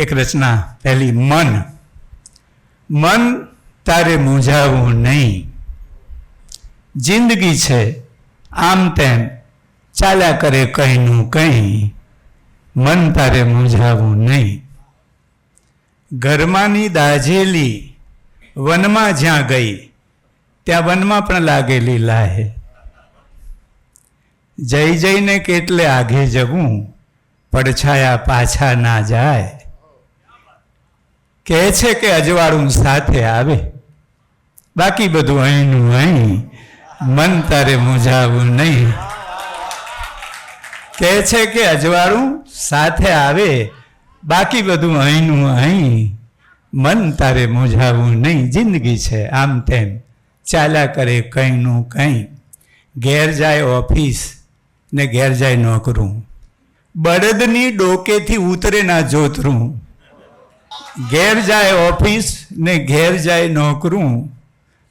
એક રચના પહેલી, મન. મન તારે મૂંઝાવું નહીં. જિંદગી છે, આમ તેમ ચાલ્યા કરે કંઈનું કંઈ મન તારે મૂંઝાવું નહીં. ઘરમાંની દાઝેલી વનમાં જ્યાં ગઈ, ત્યાં વનમાં પણ લાગેલી લાહે. જઈ જઈને કેટલે આઘે જવું, પડછાયા પાછા ના જાય. કહે છે કે અજવાળું સાથે આવે. બાકી બધું અહીંનું અહીં. મન તારે મૂંઝાવું નહીં. કહે છે કે અજવાળું સાથે આવે. બાકી બધું અહીંનું અહીં. મન તારે મૂંઝાવું નહીં. જિંદગી છે આમ તેમ. ચાલ્યા કરે કંઈનું કંઈ. ઘેર જાય ઓફિસ ને ઘેર જાય નોકરું. બળદની ડોકેથી ઉતરે ના જોતરું. ઘેર જાય ઓફિસ ને ઘેર જાય નોકરું.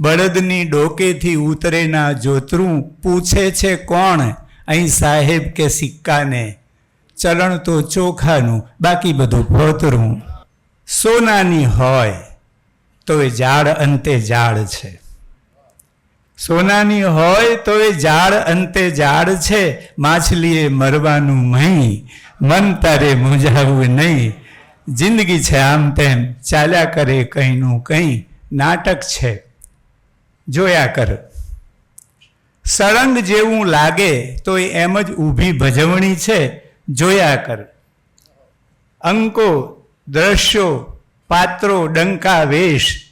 બળદની ડોકેથી ઉતરે ના જોતરું. પૂછે છે કોણ? અહીં સાહેબ કે સિક્કાને. ચલણ તો ચોખાનું, બાકી બધું ફોતરું સોનાની હોય તો એ ઝાડ અંતે ઝાડ છે. સોનાની હોય તો એ ઝાડ અંતે ઝાડ છે. માછલીએ મરવાનું નહીં. મન તારે મૂંઝાવું નહીં. જિંદગી છે આમ તેમ. ચાલ્યા કરે કંઈનું કંઈ. નાટક છે. જોયા કર. સળંગ જેવું લાગે તો એમ જ ઊભી ભજવણી છે. જોયા કર. અંકો, દ્રશ્યો, પાત્રો, ડંકા, વેશ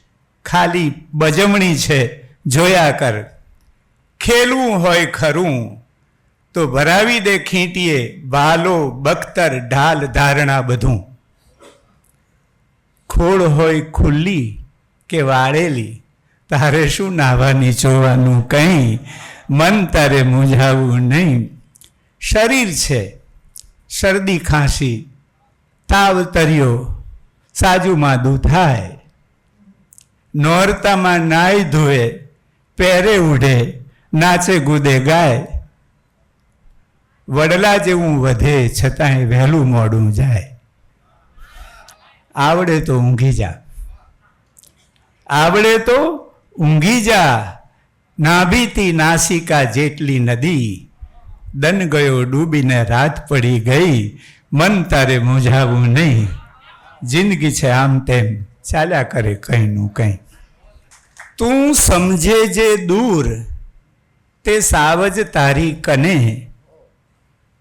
ખાલી બજવણી છે. જોયા કર. ખેલવું હોય ખરું. તો ભરાવી દે ખીંટીએ વાલો, બખ્તર, ઢાલ, ધારણા બધું. ખોળ હોય ખુલ્લી કે વાળેલી, તારે શું નાહવાની જોવાનું કંઈ? મન તારે મૂંઝાવું નહીં. શરીર છે, શરદી ખાંસી, તાવ તર્યો, સાજુમાં દુખાય નોરતામાં નાય ધોએ પહેરે ઉઢે, નાચે ગુદે ગાય. વડલા જેવું વધે, છતાંય વહેલું મોડું જાય. આવડે તો ઊંઘી જા. આવડે તો ઊંઘી જા. નાભીતી નાસિકા જેટલી નદી. દન ગયો ડૂબીને રાત પડી ગઈ. મન તારે મૂંઝાવું નહીં. જિંદગી છે આમ તેમ. ચાલ્યા કરે કંઈનું કંઈ. તું સમજે જે દૂર, તે સાવજ તારી કને.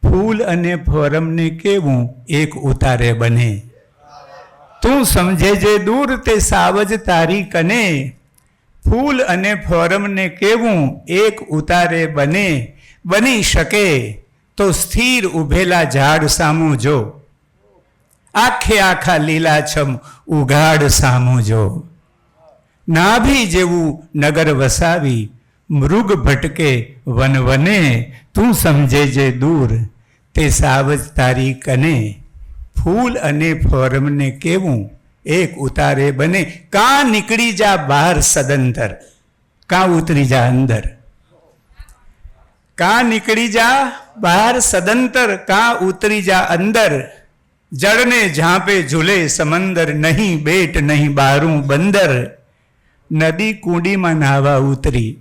ફૂલ અને ફોરમને કેવું એક ઉતારે બને. તું સમજે જે દૂર તે સાવજ તારી કને. ફૂલ અને ફોરમને કેવું એક ઉતારે બને. બની શકે તો સ્થિર ઉભેલા ઝાડ સામું જો. આખે આખા લીલાછમ ઉઘાડ સામું જો. નાભી જેવું નગર વસાવી, મૃગ ભટકે વન વને તું સમજે જે દૂર તે સાવજ તારી કને. ફૂલ અને ફોરમને કેવું? એક ઉતારે બને. કાં નીકળી જા બહાર સદંતર? કાં ઉતરી જા અંદર? કાં નીકળી જા બહાર સદંતર? કાં ઉતરી જા અંદર? જળને ઝાંપે ઝૂલે સમંદર, નહીં બેટ, નહીં બારું બંદર. નદી કુંડીમાં નાહવા ઉતરી.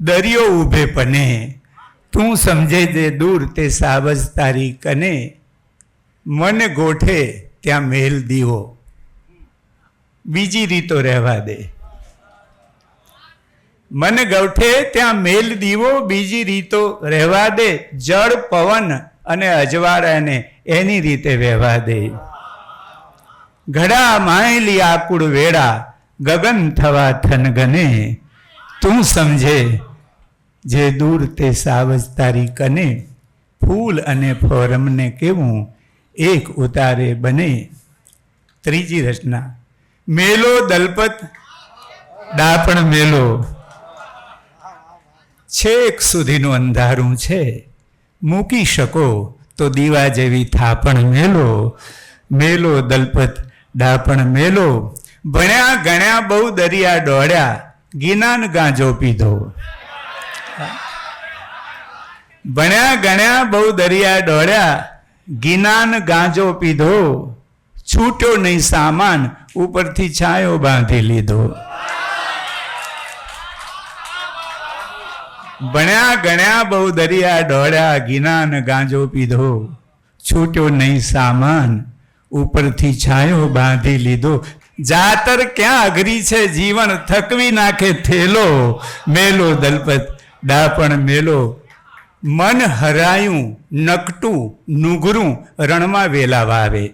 દરિયો ઊભે પને. તું સમજે જે દૂર તે સાવજ તારી કને. મન ગોઠે ત્યાં મેલ દીવો. બીજી રીતો રહેવા દે. મન ગૌઠે ત્યાં મેલ દીવો, બીજી રીતો રહેવા દે. જળ, પવન અને અજવાળાને એની રીતે વહેવા દે. ઘડા માયલી આકુળ વેળા, ગગન થવા થનગને તું સમજે, જે દૂર તે સાવજ તારી કને. ફૂલ અને ફોરમને કેવું એક ઉતારે બને ત્રીજી રચના, મેલો દલપત, ડાપણ મેલો. છેક સુધીનું અંધારું છે, મૂકી શકો તો દીવા જેવી થાપણ મેલો. મેલો દલપત, ડાપણ મેલો, ભણ્યા ગણ્યા બહુ દરિયા દોડ્યા, ગિનાન ગાંજો પીધો. ભણ્યા ગણ્યા બહુ દરિયા દોડ્યા ગિનાન ગાંજો પીધો, છૂટ્યો નહીં સામાન, ઉપરથી છાયો બાંધી લીધો. ભણ્યા ગણ્યા બહુ દરિયા ડોળ્યા ગિનાન ગાંજો પીધો, છૂટ્યો નહીં સામાન, ઉપરથી છાયો બાંધી લીધો. જાતર ક્યાં અઘરી છે જીવન, થકવી નાખે થેલો, મેલો દલપત, ડાપણ મેલો મન હરાયું, નકટું, નુગરું, રણમાં વેલા વાવે.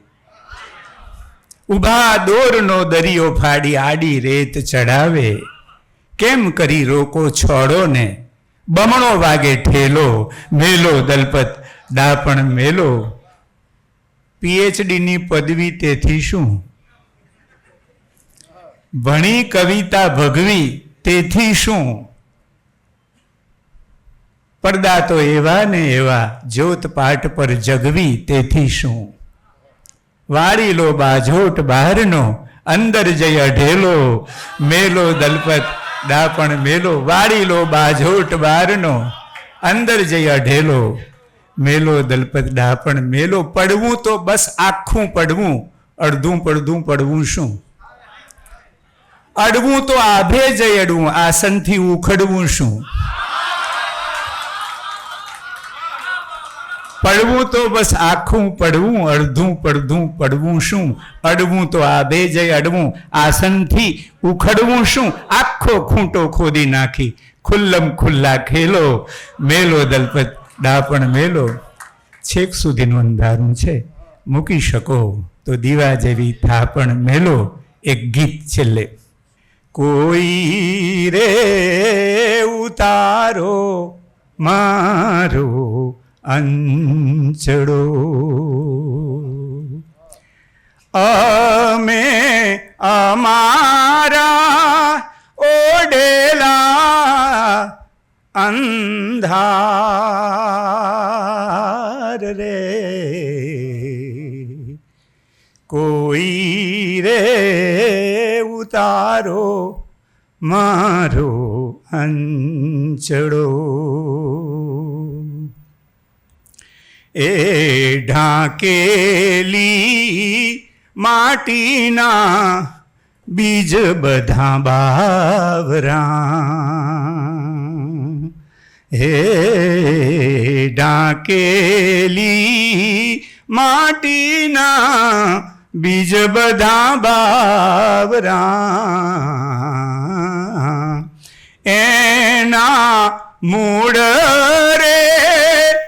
ઊભા દોરનો દરિયો ફાડી આડી રેત ચડાવે કેમ કરી રોકો છોડો ને બમણો વાગે ઠેલો, મેલો દલપત, ડાપણ મેલો. પીએચડીની પદવી તેથી શું? ભણી કવિતા ભગવી તેથી શું? પડદા તો એવા ને એવા, જ્યોત પાઠ પર જગવી તેથી શું? વાળી લો બાજોટ બહારનો, અંદર જઈ અઢેલો, મેલો દલપત ડાપણ મેલો, વાળી લો બાજોટ બહારનો, અંદર જઈ અઢેલો, મેલો દલપત ડાપણ મેલો, પડવું તો બસ આખું પડવું, અડધું પડધું પડવું શું? અડવું તો આભે જઈ અડવું, આસનથી ઉખડવું શું? પડવું તો બસ આખું પડવું, અડધું પડધું, પડવું શું? અડવું તો આ બે જઈ અડવું, આસનથી ઉખડવું શું? આખો ખૂંટો ખોદી નાખી. ખુલ્લમ ખુલ્લા ખેલો, મેલો દલપત, ડાપણ મેલો. છેક સુધીનું અંધારું છે, મૂકી શકો તો દીવા જેવી થાપણ મેલો. એક ગીત છેલ્લે. કોઈ રે ઉતારો, મારો અંચડો અમે અમારા ઓડેલા અંધાર રે. કોઈ રે ઉતારો મારો અંચડો એ ઢાંકેલી માટીના બીજ બધા બાવરા હે ઢાંકેલી માટીના બીજ બધા બાવરા એના મૂળ રે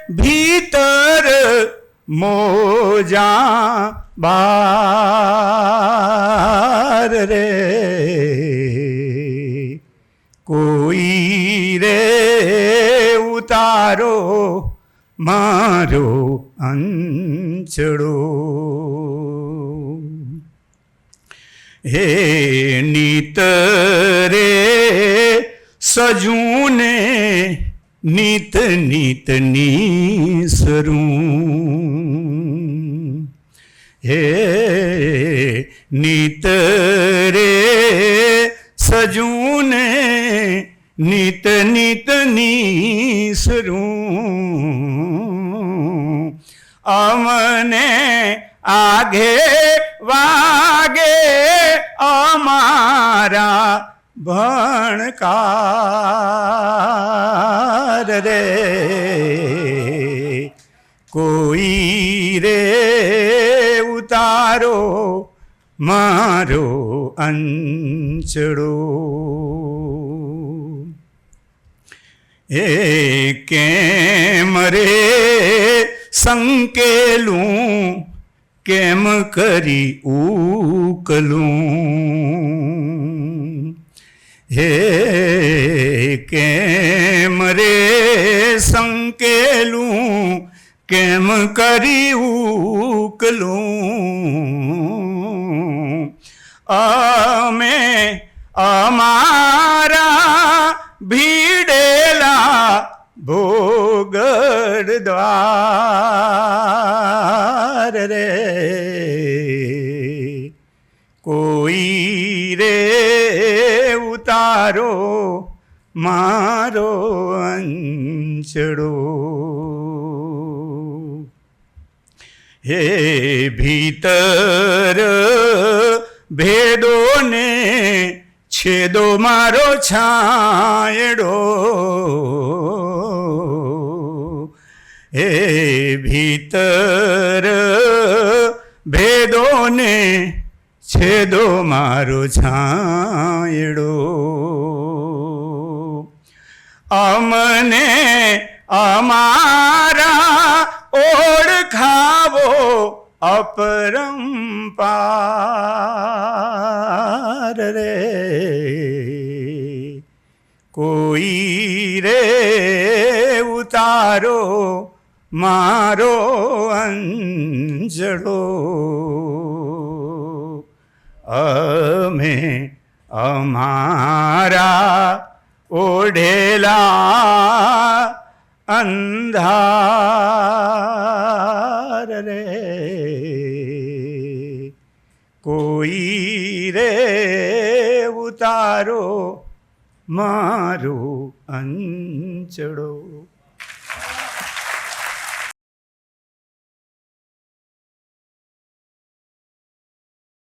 ભીતર મોજા બાર રે કોઈ રે ઉતારો મારો અંચડો હે નીત રે સજુને નીત નીત નીસરું હે નીત રે સજુને નીત નીત નીસરું અમને આઘે વાગે અમારા ભણકાર રે કોઈ રે ઉતારો મારો અંચડો એ કેમ રે સંકેલું? કેમ કરી ઉકલું હે કેમ રે સંકેલું કેમ કરી ઉકલું અમે અમારા ભીડેલા ભોગડ દ્વાર રે કોઈ રે ઉતારો મારો અંચડો હે ભીતર ભેદોને છેદો મારો છાયડો હે ભીતર ભેદોને છેદો મારો છાયડો અમને અમારા ઓળખાવો અપરંપાર રે કોઈ રે ઉતારો મારો અંજળો અમે અમારા ઓઢેલા અંધાર રે. કોઈ રે ઉતારો મારું અંચડો